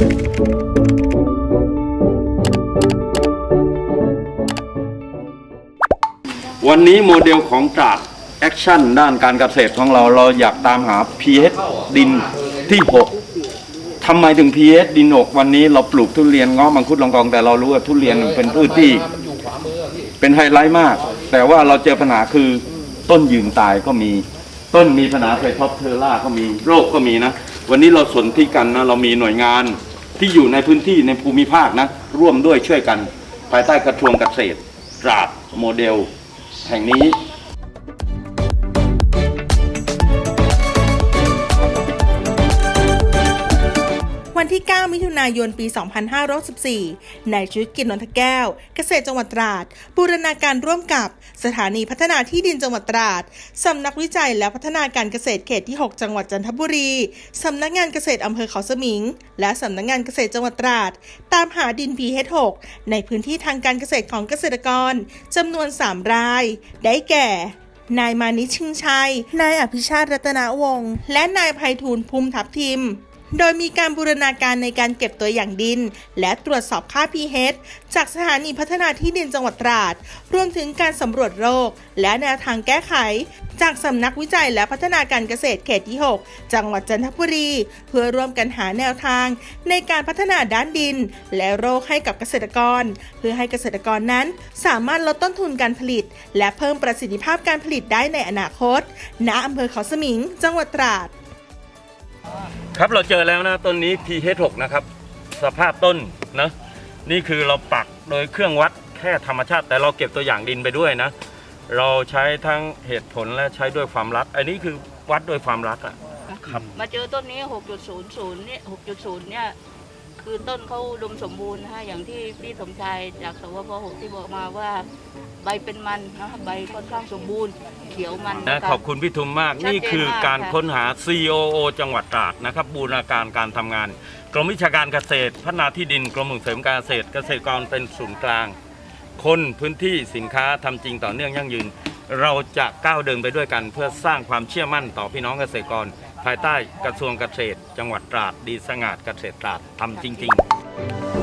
วันนี้โมเดลของตราดแอคชั่นด้านการเกษตรของเราเราอยากตามหา pH ดินที่ 6ทำไมถึง pH ดิน6วันนี้เราปลูกทุเรียนงาะมังคุดลองกองแต่เรารู้ว่าทุเรียนเป็นพืชที่ เป็นไฮไลท์มาก แต่ว่าเราเจอปัญหาคือต้นยืนตายก็มี ต้นมีปัญหาไฟท็อปเทอร่าก็มีโรคก็มีนะ วันนี้เราสนที่กันนะเรามีหน่วยงาน ที่อยู่ในพื้นที่ในภูมิภาคนะร่วมด้วยช่วยกัน ภายใต้กระทรวงเกษตรตราดโมเดล แห่งนี้ วันที่ 9 มิถุนายน ปี 2514นายชุดกินนนทแก้ว เกษตรจังหวัดตราด บูรณาการร่วมกับสถานีพัฒนาที่ดินจังหวัดตราด สำนักวิจัยและพัฒนาการเกษตรเขตที่ 6 จังหวัดจันทบุรี สำนักงานเกษตรอำเภอเขาสมิง และสำนักงานเกษตรจังหวัดตราด ตามหาดิน pH 6 ในพื้นที่ทางการเกษตรของเกษตรกรจำนวน 3 ราย ได้แก่นายมานิชิงชัย นายอภิชาติรัตนวงศ์ และนายไพฑูรย์ภูมิทับทิม โดยมีการบูรณาการในการเก็บตัวอย่างดิน และตรวจสอบค่า pH จากสถานีพัฒนาที่ดินจังหวัดตราด รวมถึงการสำรวจโรค และแนวทางแก้ไข จากสำนักวิจัยและพัฒนาการเกษตรเขตที่ 6 จังหวัดจันทบุรี เพื่อร่วมกันหาแนวทาง ในการพัฒนาด้านดิน และโรคให้กับเกษตรกร เพื่อให้เกษตรกรนั้น สามารถลดต้นทุนการผลิต และเพิ่มประสิทธิภาพการผลิตได้ในอนาคต ณอำเภอเขาสมิง จังหวัดตราด ครับเราเจอแล้วนะต้นนี้ pH 6นะครับ สภาพต้นนะนี่คือเราปักโดยเครื่องวัดแค่ธรรมชาติ แต่เราเก็บตัวอย่างดินไปด้วยนะ เราใช้ทั้งเหตุผลและใช้ด้วยความรัก อันนี้คือวัดด้วยความรักอะครับ มาเจอต้นนี้ 6.00 เนี่ย 6.0 เนี่ย คือต้นเขาอุดมสมบูรณ์นะคะอย่างที่พี่สมชายจากสวพ6ที่บอกมาว่า ใบเป็นมันนะคะใบค่อนข้างสมบูรณ์ เขียวมันนะนะคะขอบคุณพี่ทุมมากชัดเจนนี่คือการมากค่ะ ค้นหา COO จังหวัดตราดนะครับ บูรณาการการทำงาน กรมวิชาการเกษตร พัฒนาที่ดินกรมส่งเสริมการเกษตร เกษตรกรเป็นศูนย์กลาง คนพื้นที่สินค้าทำจริงต่อเนื่องยั่งยืน เราจะก้าวเดินไปด้วยกันเพื่อสร้างความเชื่อมั่นต่อพี่น้องเกษตรกร ภายใต้กระทรวงเกษตร จังหวัดตราด ดีสง่าเกษตรตราดทำจริง ๆ